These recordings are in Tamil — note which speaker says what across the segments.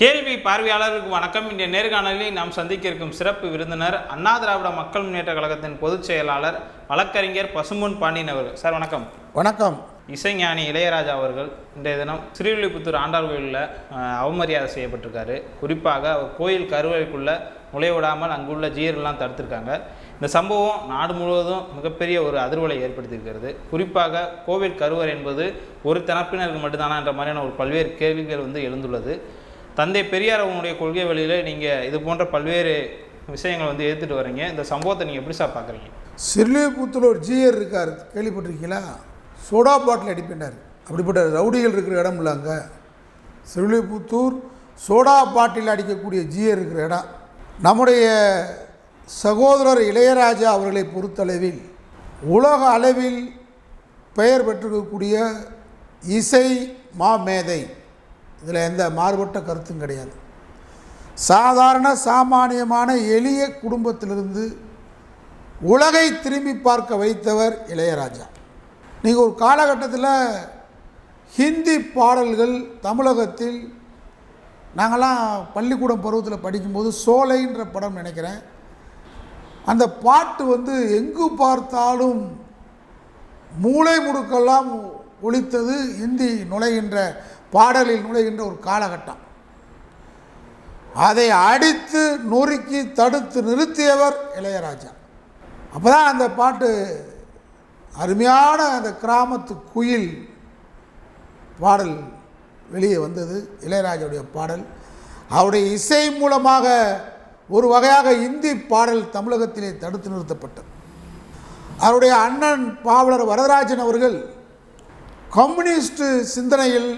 Speaker 1: கேள்வி பார்வையாளருக்கு வணக்கம். இன்றைய நேர்காணலில் நாம் சந்திக்க இருக்கும் சிறப்பு விருந்தினர் அண்ணா திராவிட மக்கள் முன்னேற்ற கழகத்தின் பொதுச் செயலாளர் வழக்கறிஞர் பசும்பொன் பாண்டியன் அவர்கள். சார் வணக்கம்.
Speaker 2: வணக்கம்.
Speaker 1: இசைஞானி இளையராஜா அவர்கள் இன்றைய தினம் ஸ்ரீவில்லிபுத்தூர் ஆண்டாள் கோயிலில் அவமரியாதை செய்யப்பட்டிருக்காரு. குறிப்பாக அவர் கோயில் கருவறைக்குள்ள நுழைய விடாமல் அங்குள்ள ஜீரெல்லாம் தடுத்திருக்காங்க. இந்த சம்பவம் நாடு முழுவதும் மிகப்பெரிய ஒரு அதிர்வலை ஏற்படுத்தியிருக்கிறது. குறிப்பாக கோவில் கருவறை என்பது ஒரு தரப்பினருக்கு மட்டும்தானா என்ற மாதிரியான ஒரு பல்வேறு கேள்விகள் வந்து எழுந்துள்ளது. தந்தை பெரியார் அவங்களுடைய கொள்கை வழியில் நீங்கள் இது போன்ற பல்வேறு விஷயங்கள் வந்து எடுத்துகிட்டு வரீங்க. இந்த சம்பவத்தை நீங்கள் எப்படி சார் பார்க்குறீங்க
Speaker 2: சிறுலிபுத்தூர் ஒரு ஜிஆர் இருக்கார் கேள்விப்பட்டிருக்கீங்களா? சோடா பாட்டில் அடிப்பினார் அப்படிப்பட்ட ரவுடிகள் இருக்கிற இடம் இல்லை அங்கே. சிறுலிபுத்தூர் சோடா பாட்டில் அடிக்கக்கூடிய ஜிஆர் இருக்கிற இடம். நம்முடைய சகோதரர் இளையராஜா அவர்களை பொறுத்தளவில் உலக அளவில் பெயர் பெற்றிருக்கக்கூடிய இசை மாமேதை இதில் எந்த மாறுபட்ட கருத்தும் கிடையாது. சாதாரண சாமானியமான எளிய குடும்பத்திலிருந்து உலகை திரும்பி பார்க்க வைத்தவர் இளையராஜா. நீங்கள் ஒரு காலகட்டத்தில் ஹிந்தி பாடல்கள் தமிழகத்தில் நாங்கள்லாம் பள்ளிக்கூடம் பருவத்தில் படிக்கும்போது சோலைன்ற படம் நினைக்கிறேன். அந்த பாட்டு வந்து எங்கு பார்த்தாலும் மூளை முடுக்கெல்லாம் ஒழித்தது இந்தி நுழைகின்ற பாடலில் நுழைகின்ற ஒரு காலகட்டம். அதை அடித்து நொறுக்கி தடுத்து நிறுத்தியவர் இளையராஜா. அப்போ தான் அந்த பாட்டு அருமையான அந்த கிராமத்து குயில் பாடல் வெளியே வந்தது இளையராஜாவுடைய பாடல். அவருடைய இசை மூலமாக ஒரு வகையாக இந்தி பாடல் தமிழகத்திலே தடுத்து நிறுத்தப்பட்டது. அவருடைய அண்ணன் பாவலர் வரதராஜன் அவர்கள் கம்யூனிஸ்ட் சிந்தனையில்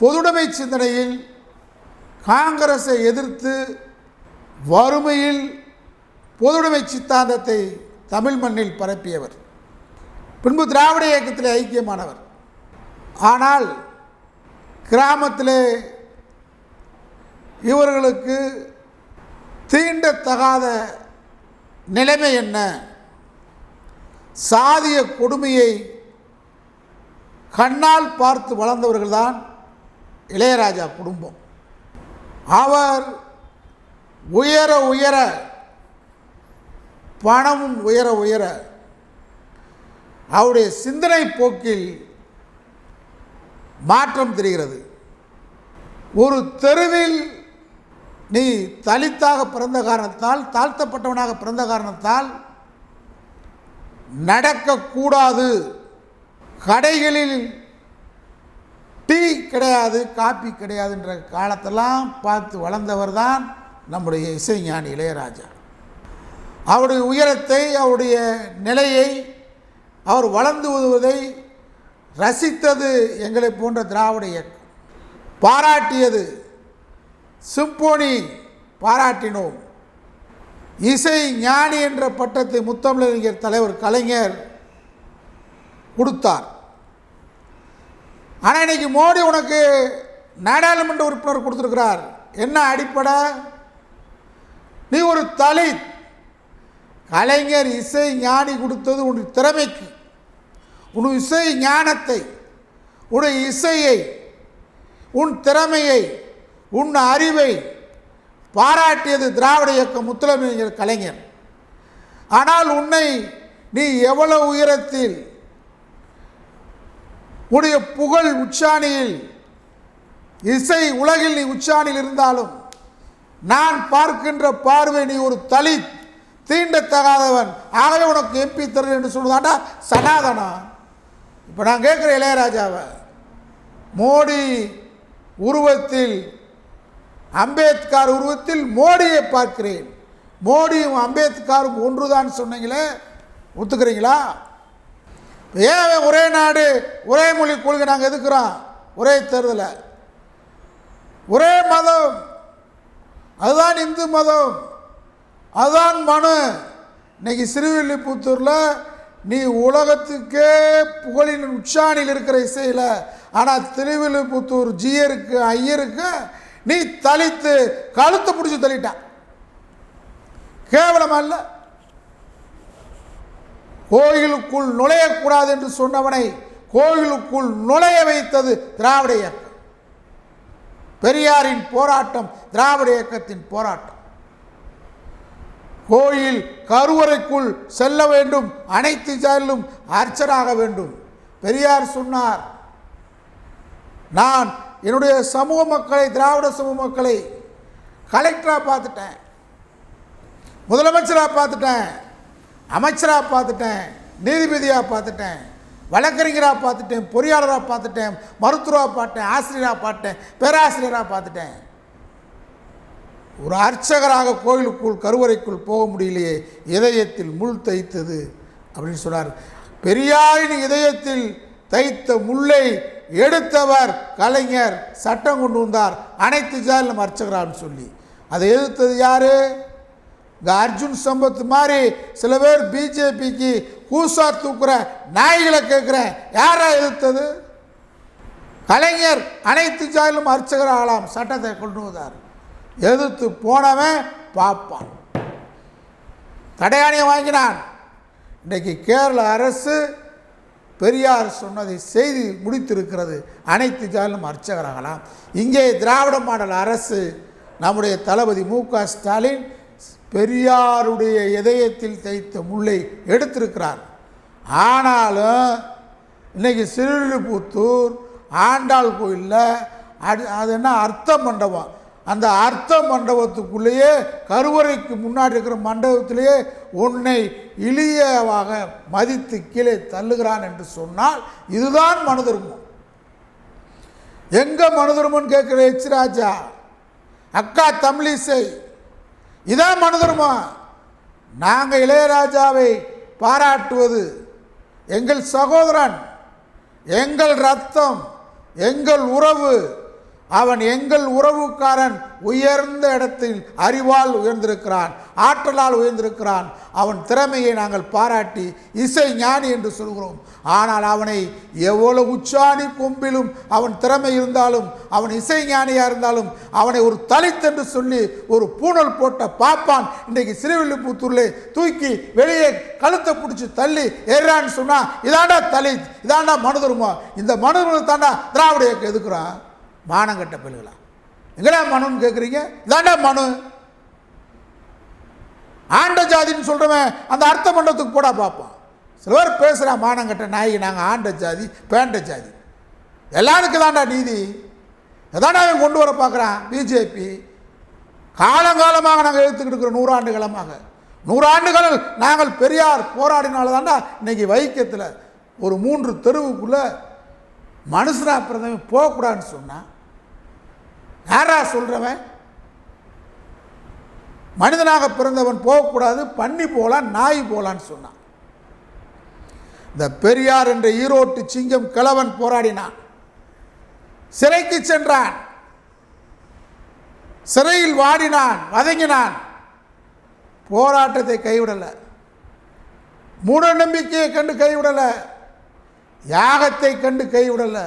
Speaker 2: பொதுடைமை சிந்தனையில் காங்கிரஸை எதிர்த்து வறுமையில் பொதுடைமை சித்தாந்தத்தை தமிழ் மண்ணில் பரப்பியவர். பின்பு திராவிட இயக்கத்தில் ஐக்கியமானவர். ஆனால் கிராமத்திலே இவர்களுக்கு தீண்டத்தகாத நிலைமை என்ன? சாதிய கொடுமையை கண்ணால் பார்த்து வளர்ந்தவர்கள்தான் இளையராஜா குடும்பம். அவர் உயர உயர பணமும் உயர உயர அவருடைய சிந்தனை போக்கில் மாற்றம் தெரிகிறது. ஒரு தெருவில் நீ தலித்தாக பிறந்த காரணத்தால் தாழ்த்தப்பட்டவனாக பிறந்த காரணத்தால் நடக்கக்கூடாது. கடைகளில் டீ கிடையாது காப்பி கிடையாதுன்ற காலத்தெல்லாம் பார்த்து வளர்ந்தவர் தான் நம்முடைய இசைஞானி இளையராஜா. அவருடைய உயரத்தை அவருடைய நிலையை அவர் வளர்ந்து வருவதை ரசித்தது எங்களை போன்ற திராவிட இயக்கம். பாராட்டியது சிம்போனி பாராட்டினோம். இசை ஞானி என்ற பட்டத்தை முத்தமிழறிஞர் தலைவர் கலைஞர் கொடுத்தார். ஆனால் இன்னைக்கு மோடி உனக்கு நாடாளுமன்ற உறுப்பினர் கொடுத்துருக்கிறார். என்ன அடிப்படை? நீ ஒரு தலித். கலைஞர் இசை ஞானி கொடுத்தது உன் திறமைக்கு. உன் இசை ஞானத்தை உன் இசையை உன் திறமையை உன் அறிவை பாராட்டியது திராவிட இயக்கம் முத்தமிழர் கலைஞர். ஆனால் உன்னை நீ எவ்வளவு உயரத்தில் உடைய புகழ் உச்சாணியில் இசை உலகில் நீ உச்சாணியில் இருந்தாலும் நான் பார்க்கின்ற பார்வை நீ ஒரு தலித் தீண்டத்தகாதவன். ஆகவே உனக்கு எம்பி தரு என்று சொல்லுதாண்டா? சனாதனா. இப்போ நான் கேட்குற இளையராஜாவை மோடி உருவத்தில் அம்பேத்கர் உருவத்தில் மோடியை பார்க்கிறேன். மோடியும் அம்பேத்கரும் ஒன்றுதான் சொன்னீங்களே ஒத்துக்கிறீங்களா? ஏன் ஒரே நாடு ஒரே மொழி கொள்கை நாங்கள் எதுக்குறோம்? ஒரே தேர்தலை. ஒரே மதம். அதுதான் இந்து மதம். அதுதான் மனு. இன்னைக்கு சிறுவில்லிபுத்தூரில் நீ உலகத்துக்கே புகழின் உச்சாணியில் இருக்கிற இசையில் ஆனால் திருவில்லிபுத்தூர் ஜியருக்கு ஐயருக்கு நீ தலித்து கழுத்தை பிடிச்சி தள்ளிட்டான் கேவலமாக இல்லை? கோயிலுக்குள் நுழையக்கூடாது என்று சொன்னவனை கோயிலுக்குள் நுழைய வைத்தது திராவிட இயக்கம். பெரியாரின் போராட்டம் திராவிட இயக்கத்தின் போராட்டம். கோயில் கருவறைக்குள் செல்ல வேண்டும் அனைத்து ஜாதியிலும் அர்ச்சனாக வேண்டும். பெரியார் சொன்னார் நான் என்னுடைய சமூக மக்களை திராவிட சமூக மக்களை கலெக்டராக பார்த்துட்டேன் முதலமைச்சராக பார்த்துட்டேன். அமைச்சராக பார்த்துட்டேன் நீதிபதியாக பார்த்துட்டேன் வழக்கறிஞராக பார்த்துட்டேன் பொறியாளராக பார்த்துட்டேன் மருத்துவராக பார்த்தேன் ஆசிரியராக பார்த்தேன் பேராசிரியராக பார்த்துட்டேன். ஒரு அர்ச்சகராக கோயிலுக்குள் கருவறைக்குள் போக முடியலையே இதயத்தில் முள் தைத்தது அப்படின்னு சொன்னார். பெரியாரின் இதயத்தில் தைத்த முல்லை எடுத்தவர் கலைஞர் சட்டம் கொண்டு வந்தார். அனைத்து ஜாதிலும் அர்ச்சகரான்னு சொல்லி. அதை எதிர்த்தது யாரு? இந்த அர்ஜுன் சம்பத் மாதிரி சில பேர் பிஜேபிக்கு கூசா தூக்குற நாய்களை கேட்குறேன் யாரா எதிர்த்தது? கலைஞர் அனைத்து ஜாயிலும் அர்ச்சகர் ஆகலாம் சட்டத்தை கொண்டு வந்தார். எதிர்த்து போனவன் பார்ப்பான் தடையாணியை வாங்கினான். இன்றைக்கு கேரள அரசு பெரியார் சொன்னதை செய்து முடித்திருக்கிறது. அனைத்து ஜாயிலும் அர்ச்சகராகலாம் இங்கே திராவிட மாடல் அரசு நம்முடைய தளபதி மு க ஸ்டாலின் பெரியாருடைய இதயத்தில் தைத்த முல்லை எடுத்திருக்கிறார். ஆனாலும் இன்றைக்கி சிறுபுத்தூர் ஆண்டாள் கோயிலில் அது அது என்ன அர்த்த மண்டபம்? அந்த அர்த்த மண்டபத்துக்குள்ளேயே கருவறைக்கு முன்னாடி இருக்கிற மண்டபத்திலேயே உன்னை இளியவாக மதித்து கீழே தள்ளுகிறான் என்று சொன்னால் இதுதான் மனு எங்கே எங்க கேட்குற எச் ராஜா அக்கா தமிழிசை. இதான் மனு தர்மம். நாங்கள் இளையராஜாவை பாராட்டுவது எங்கள் சகோதரன் எங்கள் ரத்தம் எங்கள் உறவு அவன் எங்கள் உறவுக்காரன் உயர்ந்த இடத்தில் அறிவால் உயர்ந்திருக்கிறான் ஆற்றலால் உயர்ந்திருக்கிறான். அவன் திறமையை நாங்கள் பாராட்டி இசை ஞானி என்று சொல்கிறோம். ஆனால் அவனை எவ்வளவு உச்சாணி கொம்பிலும் அவன் திறமை இருந்தாலும் அவன் இசை ஞானியாக இருந்தாலும் அவனை ஒரு தலித் என்று சொல்லி ஒரு பூணல் போட்ட பாப்பான் இன்றைக்கு சிறுவில்லிபுத்தூரில் தூக்கி வெளியே கழுத்தை பிடிச்சி தள்ளி ஏறான்னு சொன்னால் இதாண்டா தலித் இதாண்டா மனுதர்மம் இந்த மனு தாண்டா திராவிட எதுக்குறான் மானங்கட்ட பிள்ளைகளா? எங்கடா மனுன்னு கேட்குறீங்க இதாண்டா மனு. ஆண்ட ஜாதின்னு சொல்கிறவன் அந்த அர்த்த மண்டலத்துக்கு போடா பார்ப்போம் சில பேர் பேசுகிறான் மானங்கட்ட நாயகி நாங்கள் ஆண்ட ஜாதி பேண்ட ஜாதி. எல்லாருக்கும் தாண்டா நீதி. எதாண்டா அவன் கொண்டு வர பார்க்குறான் பிஜேபி காலங்காலமாக நாங்கள் எடுத்துக்கிட்டு இருக்கிறோம் நூறாண்டு காலமாக நூறாண்டுகள் நாங்கள் பெரியார் போராடினால தாண்டா இன்றைக்கி வைக்கத்தில் ஒரு மூன்று தெருவுக்குள்ளே மனுஷனாக பிறந்தவன் போகக்கூடாதுன்னு சொன்னான் யாரா சொல்கிறவன் மனிதனாக பிறந்தவன் போகக்கூடாது பண்ணி போகலாம் நாய் போகலான்னு சொன்னான். இந்த பெரியார் என்ற ஈரோட்டு சிங்கம் கிழவன் போராடினான். சிறைக்கு சென்றான். சிறையில் வாடினான் வதங்கினான். போராட்டத்தை கைவிடலை. மூட நம்பிக்கையை கண்டு கைவிடலை. யாகத்தை கண்டு கைவிடலை.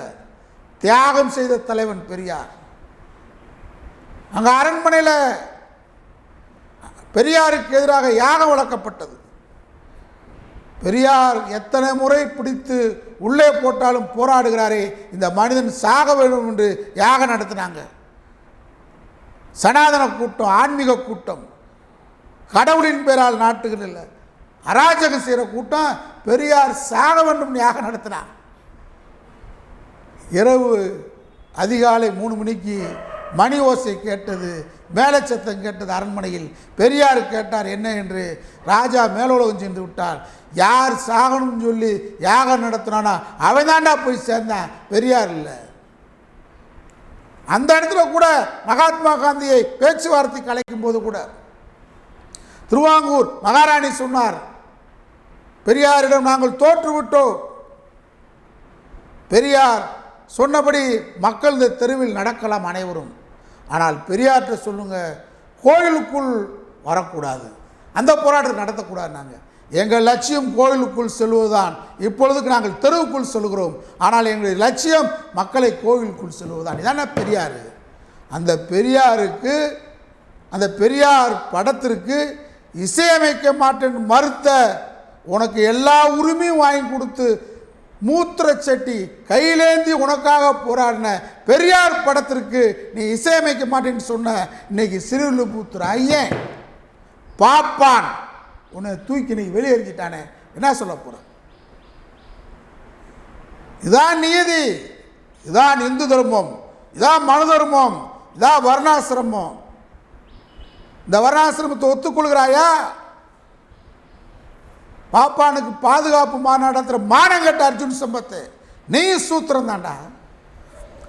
Speaker 2: தியாகம் செய்த தலைவன் பெரியார். அங்கே அரண்மனையில் பெரியாருக்கு எதிராக யாகம் வளர்க்கப்பட்டது. பெரியார் எத்தனை முறை பிடித்து உள்ளே போட்டாலும் போராடுகிறாரே இந்த மனிதன் சாக வேண்டும் என்று யாகம் நடத்தினாங்க. சனாதன கூட்டம் ஆன்மீக கூட்டம் கடவுளின் பேரால் நாட்டுகள் இல்லை அராஜகம் செய்கிற கூட்டம் பெரியார் சாக வேண்டும் யாகம் நடத்தினான் இரவு அதிகாலை மூணு மணிக்கு மணி ஓசை கேட்டது மேலச்சத்தம் கேட்டது அரண்மனையில். பெரியார் கேட்டார் என்ன என்று? ராஜா மேலோலகம் சென்று விட்டார். யார் சாகணும்னு சொல்லி யாகம் நடத்தினானா? அவன் தாண்டா போய் சேர்ந்தான். பெரியார் இல்லை. அந்த இடத்துல கூட மகாத்மா காந்தியை பேச்சுவார்த்தை கலைக்கும் போது கூட திருவாங்கூர் மகாராணி சொன்னார் பெரியாரிடம் நாங்கள் தோற்றுவிட்டோம் பெரியார் சொன்னபடி மக்கள் இந்த தெருவில் நடக்கலாம் அனைவரும். ஆனால் பெரியார்கிட்ட சொல்லுங்க கோயிலுக்குள் வரக்கூடாது. அந்த போராட்டம் நடத்தக்கூடாது நாங்கள் எங்கள் லட்சியம் கோயிலுக்குள் செல்வதுதான். இப்பொழுதுக்கு நாங்கள் தெருவுக்குள் செல்கிறோம். ஆனால் எங்களுடைய லட்சியம் மக்களை கோயிலுக்குள் செல்வதுதான். இதான பெரியார். அந்த பெரியாருக்கு அந்த பெரியார் படத்திற்கு இசையமைக்க மாட்டேன் மறுத்த உனக்கு எல்லா உரிமையும் வாங்கி கொடுத்து மூத்திரச்சட்டி கையிலேந்தி உனக்காக போராடின பெரியார் படத்திற்கு நீ இசையமைக்க மாட்டேன்னு சொன்ன இன்னைக்கு சிறுவில்லுபுத்தூர் ஐயன். பாப்பான். உன்னை தூக்கி நீ வெளியேறிஞ்சிட்டானே என்ன சொல்ல போகிற இதான் நீதி. இதான் இந்து தர்மம். இதான் மனு தர்மம். இதான் வர்ணாசிரமம். இந்த வர்ணாசிரமத்தை ஒத்துக்கொள்கிறாயா? பாப்பானுக்கு பாதுகாப்பு மாநாடத்தில் மானம் மானங்கட்ட அர்ஜுன் சம்பத்து. நீ சூத்திரம் தாண்டா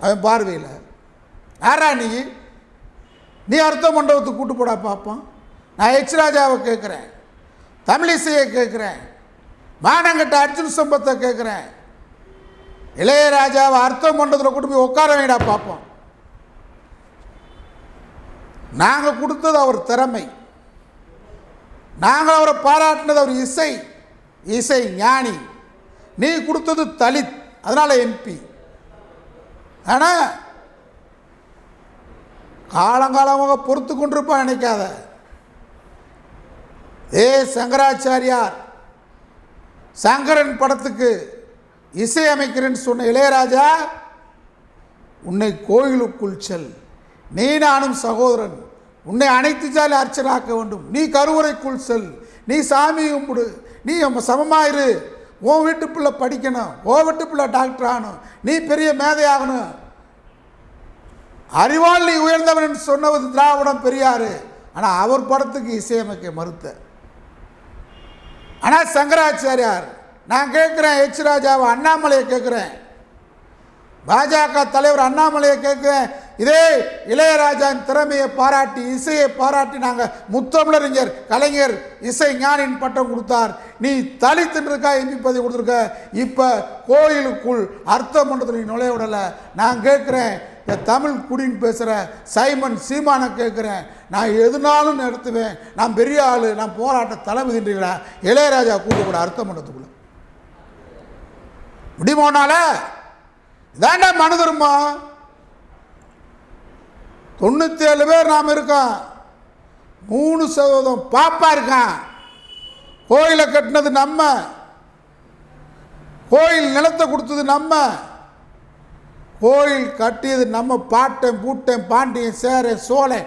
Speaker 2: அவன் பார்வையில். யாரா நீ? நீ அர்த்த மண்டபத்துக்கு கூட்டு போடா பார்ப்போம் நான் எச் ராஜாவை கேட்குறேன் தமிழிசையை கேட்குறேன் மானங்கட்ட அர்ஜுன் சம்பத்தை கேட்குறேன் இளையராஜாவை அர்த்த மண்டபத்தில் கூட்டு போய் உட்கார வேண்டா பார்ப்போம் நாங்கள் கொடுத்தது அவர் திறமை. நாங்கள் அவரை பாராட்டினது அவர் இசை. இசை ஞானி. நீ கொடுத்தது தலித். அதனால் எம்பி. ஆனால் காலங்காலமாக பொறுத்து கொண்டிருப்பான் நினைக்காத. ஏ சங்கராச்சாரியார் சங்கரன் படத்துக்கு இசை அமைக்கிறேன்னு சொன்ன இளையராஜா உன்னை கோயிலுக்குள் செல். நீ நானும் சகோதரன். உன்னை அனைத்து ஜாலி அர்ச்சனாக்க வேண்டும். நீ கருவறைக்குள் செல். நீ சாமி கும்பிடு. நீ நம்ம சமமாயிரு. உன் வீட்டு பிள்ளை படிக்கணும். ஓ வீட்டு பிள்ளை டாக்டர் ஆகணும். நீ பெரிய மேதையாகணும் அறிவால் நீ உயர்ந்தவன் என்று சொன்னவது திராவிடம் பெரியார். ஆனால் அவர் படத்துக்கு இசையமைக்க மறுத்த. ஆனால் சங்கராச்சாரியார் நான் கேட்குறேன் எச் ராஜாவை அண்ணாமலையை கேட்குறேன். பாஜக தலைவர் அண்ணாமலையை கேட்குறேன். இதே இளையராஜாவின் திறமையை பாராட்டி இசையை பாராட்டி நாங்கள் முத்தமிழறிஞர் கலைஞர் இசை ஞானின் பட்டம் கொடுத்தார். நீ தலித்துன்றக்கா எம்பி பதவி கொடுத்துருக்க? இப்போ கோயிலுக்குள் அர்த்த மன்றத்தில் நீ நுழைய விடலை. நான் கேட்குறேன் இந்த தமிழ் குடின்னு பேசுகிற சைமன் சீமானை கேட்குறேன். நான் எதுனாலும் நடத்துவேன். நான் பெரிய ஆள் நான் போராட்ட தளபதின்றீங்களா இளையராஜா கூட்டக்கூட அர்த்தம் அர்த்த மண்டலத்துக்குள்ள முடியுமோனால இதாண்டா மனு தர்மம் தொண்ணூற்றி ஏழு பேர் நாம் இருக்கோம். மூணு சதவீதம் பாப்பா இருக்கான். கோயிலை கட்டினது நம்ம. கோயில் நிலத்தை கொடுத்தது நம்ம. கோயில் கட்டியது நம்ம பாட்டன் பூட்டன் பாண்டியன் சேரன் சோழன்.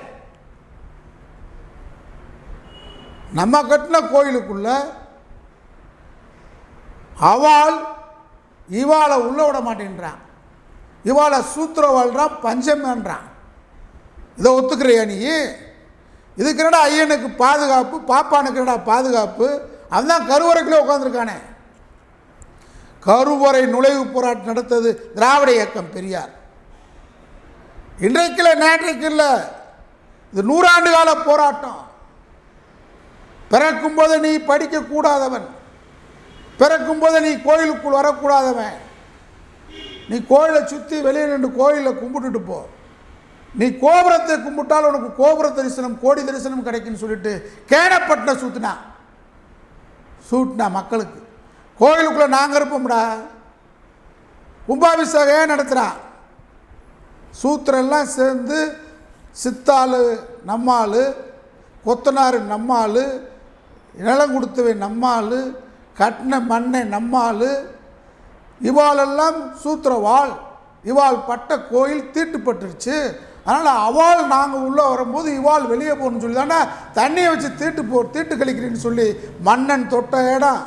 Speaker 2: நம்ம கட்டின கோயிலுக்குள்ள அவள் இவாளை உள்ள விட மாட்டேன்றான். இவாளை சூத்திரவாள்றான் பஞ்சமன்றான் இதை ஒத்துக்கிறியா நீ? இதுக்கு என்னடா ஐயனுக்கு பாதுகாப்பு பாப்பானுக்கு என்னடா பாதுகாப்பு? அதுதான் கருவறைக்குள்ளே உட்காந்துருக்கானே கருவறை நுழைவு போராட்டம் நடத்தது திராவிட இயக்கம் பெரியார். இன்றைக்கு இல்லை நேற்றைக்கு இல்லை இது நூறாண்டு கால போராட்டம். பிறக்கும்போது நீ படிக்கக்கூடாதவன். பிறக்கும்போது நீ கோயிலுக்குள் வரக்கூடாதவன். நீ கோயிலை சுற்றி வெளியே நின்று கோயிலில் கும்பிட்டுட்டு போ. நீ கோபுரத்தை கும்பிட்டால் உனக்கு கோபுர தரிசனம் கோடி தரிசனம் கிடைக்குன்னு சொல்லிட்டு கேடப்பட்டின சூத்துனா சூட்டினா மக்களுக்கு. கோயிலுக்குள்ளே நாங்கள் இருப்போம்டா. கும்பாபிஷேகம் ஏன் நடத்துகிறான் சூத்திரெல்லாம் சேர்ந்து சித்தாள் நம்மாள் கொத்தனார் நம்மாள் நிலம் கொடுத்தவை நம்மாள் கட்டின மண்ணை நம்மாள். இவாளெல்லாம் சூத்திரவாள் இவாள் பட்ட கோயில் தீட்டுப்பட்டுருச்சு. அதனால் அவள் நாங்கள் உள்ளே வரும்போது இவாள் வெளியே போகணும்னு சொல்லி தானே தண்ணியை வச்சு தீட்டு போ தீட்டு கழிக்கிறேன்னு சொல்லி மன்னன் தொட்ட இடம்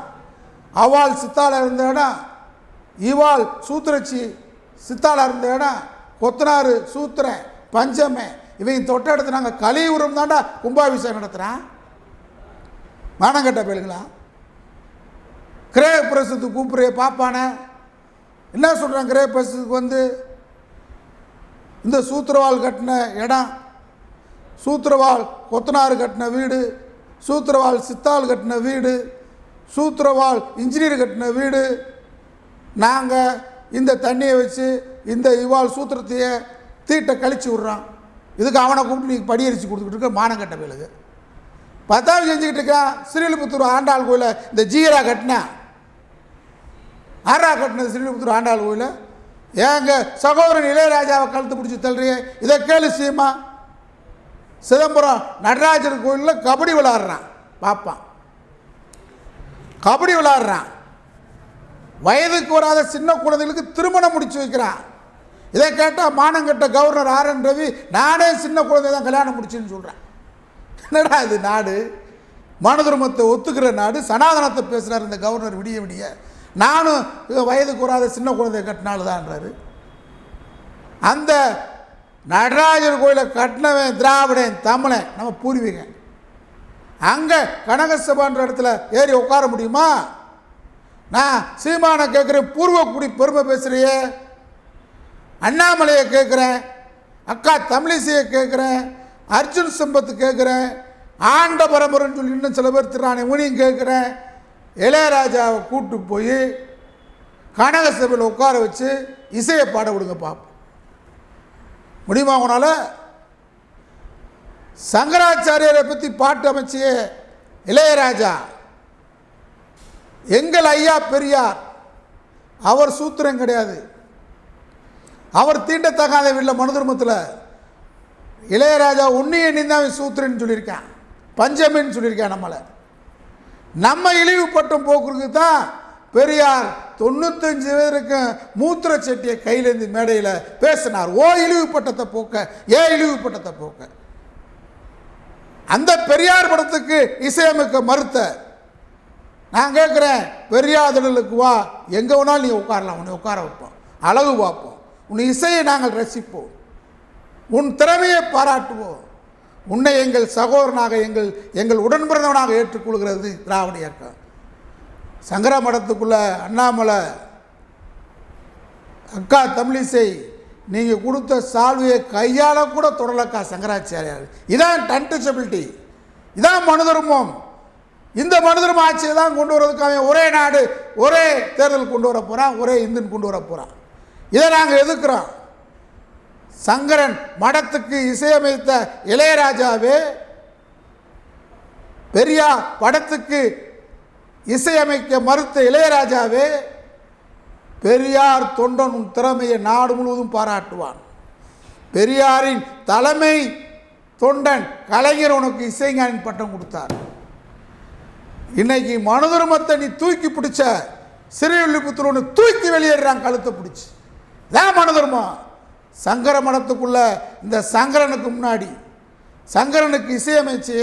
Speaker 2: அவள் சித்தால இருந்த இடம் இவாள் சூத்திரச்சி சித்தால இருந்த இடம் கொத்தனாறு சூத்திர பஞ்சமே இவங்க தொட்ட இடத்துல நாங்கள் கலியுரம் தாண்டா கும்பாபிஷேகம் நடத்துகிறேன் மானங்கட்ட பயலுங்களா கிரே பிரசத்துக்கு கூப்பிட்றிய பாப்பானே. என்ன சொல்கிறான் கிரே பிரசத்துக்கு வந்து? இந்த சூத்திரவாள் கட்டின இடம் சூத்திரவாள் கொத்தனார் கட்டின வீடு சூத்திரவாள் சித்தாள் கட்டின வீடு சூத்திரவாள் இன்ஜினியர் கட்டின வீடு. நாங்கள் இந்த தண்ணியை வச்சு இந்த இவாள் சூத்திரத்தையே தீட்டை கழிச்சு விட்றோம். இதுக்கு அவனை கூப்பிட்டு நீ படியரிச்சு கொடுத்துக்கிட்டு இருக்க மானங்கட்ட வேலுக்கு பத்தாவது செஞ்சுக்கிட்டு இருக்கான் ஸ்ரீலிபுத்தூர் ஆண்டாள் கோயிலை இந்த ஜீரா கட்டினேன் ஆறா கட்டினது ஸ்ரீலிபுத்தூர் ஆண்டாள் கோயிலை ஏங்க சகோதரன் இளையராஜாவை கழுத்து பிடிச்சி தள்ளுறிய? இதை கேளு சீமா. சிதம்பரம் நடராஜர் கோயிலில் கபடி விளாட்றான். பார்ப்பான் கபடி விளாட்றான். வயதுக்கு வராத சின்ன குழந்தைகளுக்கு திருமணம் முடிச்சு வைக்கிறான். இதை கேட்டால் மானங்கட்ட கவர்னர் ஆர் என் ரவி நானே சின்ன குழந்தை தான் கல்யாணம் முடிச்சுன்னு சொல்கிறேன் என்னடா இது நாடு? மனுதர்மத்தை ஒத்துக்கிற நாடு? சனாதனத்தை பேசுகிறார் இந்த கவர்னர் விடிய விடிய. நானும் வயதுக்கு கூறாத சின்ன குழந்தைய கட்டினால்தான்றாரு. அந்த நடராஜர் கோயிலை கட்டினவன் திராவிடன் தமிழன் நம்ம பூர்வீகன். அங்கே கனகசபான்ற இடத்துல ஏறி உட்கார முடியுமா? நான் சீமானை கேட்குறேன் பூர்வக்குடி பெருமை பேசுகிறியே அண்ணாமலையை கேட்குறேன் அக்கா தமிழிசையை கேட்குறேன் அர்ஜுன் சம்பத்து கேட்குறேன் ஆண்ட பரம்பரைன்னு சொல்லி இன்னும் சில பேர் திருநானே முனியும் கேட்குறேன். இளையராஜாவை கூட்டு போய் கனக சபையில் உட்கார வச்சு இசையை பாட விடுங்க பார்ப்போம் முடியுமா உங்களால் சங்கராச்சாரியரை பற்றி பாட்டு அமைச்சிய இளையராஜா. எங்கள் ஐயா பெரியார் அவர் சூத்திரம் கிடையாது. அவர் தீண்டத்தகாத மனு மனுதர்மத்தில் இளையராஜா உன்னிய தான் சூத்திரன்னு சொல்லியிருக்கான். பஞ்சமின்னு சொல்லியிருக்கான் நம்மளை. நம்ம இழிவுபட்டம் போக்குறதுக்கு தான் பெரியார் தொண்ணூத்தஞ்சு பேருக்கு மூத்திர செட்டியை கையிலேருந்து மேடையில் பேசினார். ஓ இழிவுப்பட்டத்தை போக்க ஏ இழிவுப்பட்டத்தை போக்க. அந்த பெரியார் படத்துக்கு இசையமைக்க மறுத்த நான் கேட்குறேன் பெரியாதலுக்கு வா எங்கே வேணாலும் நீ உட்காரலாம் உன்னை உட்கார வைப்போம். அழகு பார்ப்போம். உன் இசையை நாங்கள் ரசிப்போம். உன் திறமையை பாராட்டுவோம். உன்னை எங்கள் சகோதரனாக எங்கள் எங்கள் உடன்பிறந்தவனாக ஏற்றுக்கொள்கிறது திராவிட இயக்கம். சங்கர மடத்துக்குள்ள அண்ணாமலை அக்கா தமிழிசை நீங்கள் கொடுத்த சால்வையை கையால் கூட தொடலக்கா சங்கராச்சாரியார். இதான் டன்டச்சபிலிட்டி இதான் மனு தர்மம் இந்த மனு தர்ம ஆட்சியை தான் கொண்டு வரதுக்காக ஒரே நாடு ஒரே தேர்தல் கொண்டு வர போகிறான் ஒரே இந்துன்னு கொண்டு வர போகிறான் இதை நாங்கள் எதிர்க்கிறோம். சங்கரன் மடத்துக்கு இசையமைத்த இளையராஜாவே பெரியார் படத்துக்கு இசையமைக்க மறுத்த இளையராஜாவே பெரியார் தொண்டன் உன் திறமையை நாடு முழுவதும் பாராட்டுவான். பெரியாரின் தலைமை தொண்டன் கலைஞர் உனக்கு இசைஞானின் பட்டம் கொடுத்தார். இன்னைக்கு மனுதர்மத்தை நீ தூக்கி பிடிச்ச சிறுவில்லிபுத்தூர் ஒன்று தூக்கி வெளியேறான் கழுத்தை பிடிச்சி. தான் மனுதர்மம் சங்கர மடத்துக்குள்ளே இந்த சங்கரனுக்கு முன்னாடி சங்கரனுக்கு இசையமைச்சு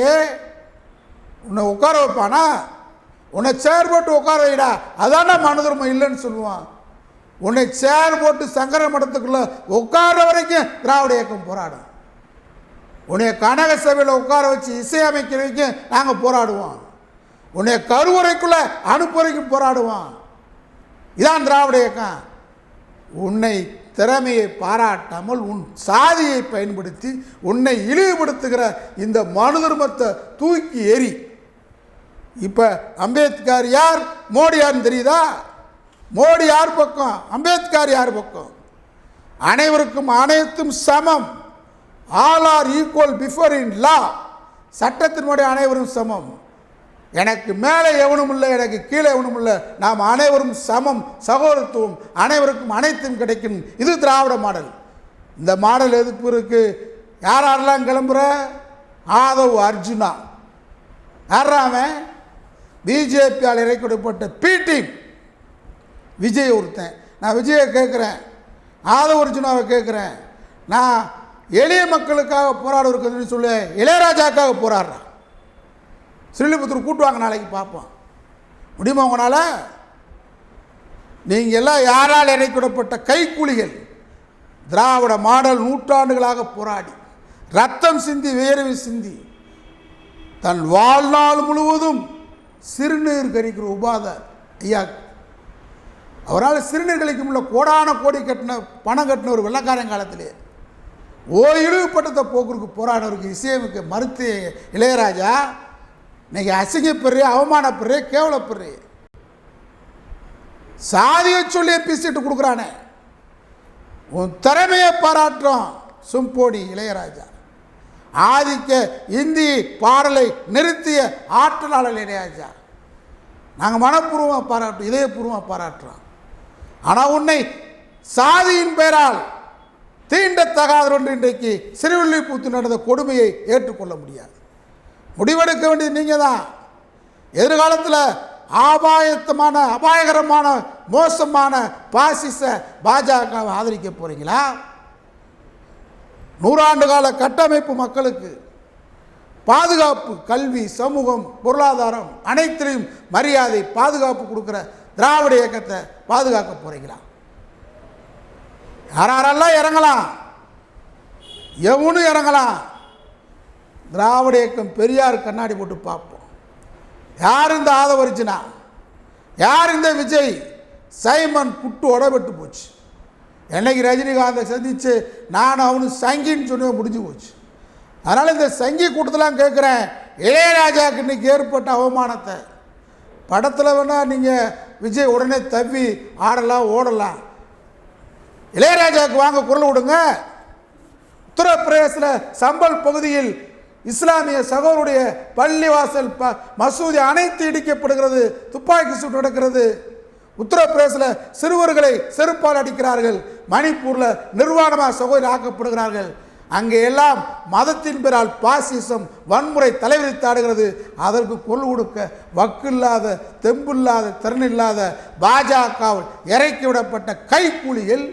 Speaker 2: உன்னை உட்கார வைப்பானா? உன்னை சேர் போட்டு உட்கார வைடா. அதான மனுதர்மம் இல்லைன்னு சொல்லுவான். உன்னை சேர் போட்டு சங்கர மடத்துக்குள்ளே உட்கார வரைக்கும் திராவிட இயக்கம் போராடும். உன்னை கனக சபையில் உட்கார வச்சு இசையமைக்கிற வரைக்கும் நாங்கள் போராடுவோம். உன்னை கருவறைக்குள்ளே அனுப்புறைக்கும் போராடுவோம். இதான் திராவிட இயக்கம். உன்னை திறமையை பாராட்டாமல் உன் சாதியை பயன்படுத்தி உன்னை இழிவுபடுத்துகிற இந்த மனு தர்மத்தை தூக்கி எறி. இப்போ அம்பேத்கர் யார்? மோடி யாருன்னு தெரியுதா? மோடி யார் பக்கம்? அம்பேத்கர் யார் பக்கம்? அனைவருக்கும் அனைத்தும் சமம். All are equal before in law சட்டத்தினுடைய அனைவரும் சமம். எனக்கு மேலே எவனும் இல்லை எனக்கு கீழே எவனும் இல்லை. நாம் அனைவரும் சமம் சகோதரத்துவம் அனைவருக்கும் அனைத்தும் கிடைக்கும். இது திராவிட மாடல். இந்த மாடல் எதுக்கு இருக்குது யார் யாரெல்லாம் கிளம்புற? ஆதவ் அர்ஜுனா. யாரா பிஜேபியால் இறக்கப்பட்ட பீட்டிங் விஜய் ஒருத்தன். நான் விஜயை கேட்குறேன். ஆதவ அர்ஜுனாவை கேட்குறேன். நான் எளிய மக்களுக்காக போராட இருக்குதுன்னு சொல்லி இளையராஜாக்காக போராடுறேன் ஸ்ரீலிபுத்தூர் கூட்டுவாங்க நாளைக்கு பார்ப்போம். முடியுமா உங்களால்? நீங்கள் எல்லாம் யாரால் இறைக்கிடப்பட்ட கைக்கூலிகள்? திராவிட மாடல் நூற்றாண்டுகளாக போராடி ரத்தம் சிந்தி வேர்வை சிந்தி தன் வாழ்நாள் முழுவதும் சிறுநீர் கரிக்கிற உபாத ஐயா. அவரால் சிறுநீர் கழிக்க முடியல கோடான கோடி கட்டின பணம் கட்டின ஒரு வெள்ளக்காரன் காலத்திலே ஓ இழிவுபட்டத்தை போக்குறதுக்கு போராடுறதுக்கு இசையமைக்க மறுத்து இளையராஜா இன்னைக்கு அசிங்கப்படுறே அவமானப்படுறே கேவலப்படுறே. சாதியை சொல்லி பேசிட்டு கொடுக்குறானே. உன் திறமையை பாராட்டுறோம் சும்போடி இளையராஜா. ஆதிக்க இந்தி பாடலை நிறுத்திய ஆற்றலாளர் இளையராஜா. நாங்கள் மனப்பூர்வமாக பாராட்டு இதயபூர்வமாக பாராட்டுறோம். ஆனால் உன்னை சாதியின் பெயரால் தீண்டத்தகாதொன்று இன்றைக்கு சிறுவில்லிபுத்தூர் நடந்த கொடுமையை ஏற்றுக்கொள்ள முடியாது. முடிவெடுக்க வேண்டியது நீங்கள் தான் எதிர்காலத்தில் ஆபாயத்தமான அபாயகரமான மோசமான பாசிச பாஜகவை ஆதரிக்க போகிறீங்களா நூறாண்டு கால கட்டமைப்பு மக்களுக்கு பாதுகாப்பு கல்வி சமூகம் பொருளாதாரம் அனைத்திலையும் மரியாதை பாதுகாப்பு கொடுக்குற திராவிட இயக்கத்தை பாதுகாக்க போகிறீங்களா யாரெல்லாம் இறங்கலாம்? எவனும் இறங்கலாம். திராவிட இயக்கம் பெரியார் கண்ணாடி போட்டு பார்ப்போம். யார் இந்த ஆதவரிச்சுனா? யார் இந்த விஜய்? சைமன் புட்டு உடபட்டு போச்சு. என்னைக்கு ரஜினிகாந்தை சந்தித்து நான் அவனு சங்கின்னு சொன்ன முடிஞ்சு போச்சு. அதனால் இந்த சங்கி கூட்டத்தெல்லாம் கேட்குறேன். இளையராஜாவுக்கு இன்னைக்கு ஏற்பட்ட அவமானத்தை. படத்தில் வேணால் நீங்கள் விஜய் உடனே தவ்வி ஆடலாம் ஓடலாம். இளையராஜாவுக்கு வாங்க குரல் விடுங்க உத்தரப்பிரதேசத்தில் சம்பல் பகுதியில் இஸ்லாமிய சகோருடைய பள்ளிவாசல் ப மசூதி அனைத்து இடிக்கப்படுகிறது துப்பாக்கி சூடு நடக்கிறது. உத்தரப்பிரதேசில் சிறுவர்களை செருப்பால் அடிக்கிறார்கள். மணிப்பூரில் நிர்வாணமாக சகோதரி ஆக்கப்படுகிறார்கள். அங்கே எல்லாம் மதத்தின் பெறால் பாசிசம் வன்முறை தலைவிரித்தாடுகிறது அதற்கு கொள் கொடுக்க வக்கில்லாத தெம்பில்லாத திறனில்லாத பாஜகவில் இறக்கி விடப்பட்ட கைக்கூலிகள்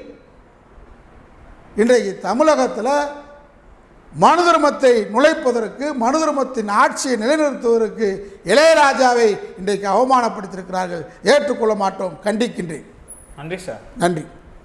Speaker 2: இன்றைக்கு தமிழகத்தில் மனு தர்மத்தை நுழைப்பதற்கு மனு தர்மத்தின் ஆட்சியை நிலைநிறுத்துவதற்கு இளையராஜாவை இன்றைக்கு அவமானப்படுத்தியிருக்கிறார்கள். ஏற்றுக்கொள்ள மாட்டோம். கண்டிக்கின்றேன்.
Speaker 1: நன்றி சார்.
Speaker 2: நன்றி.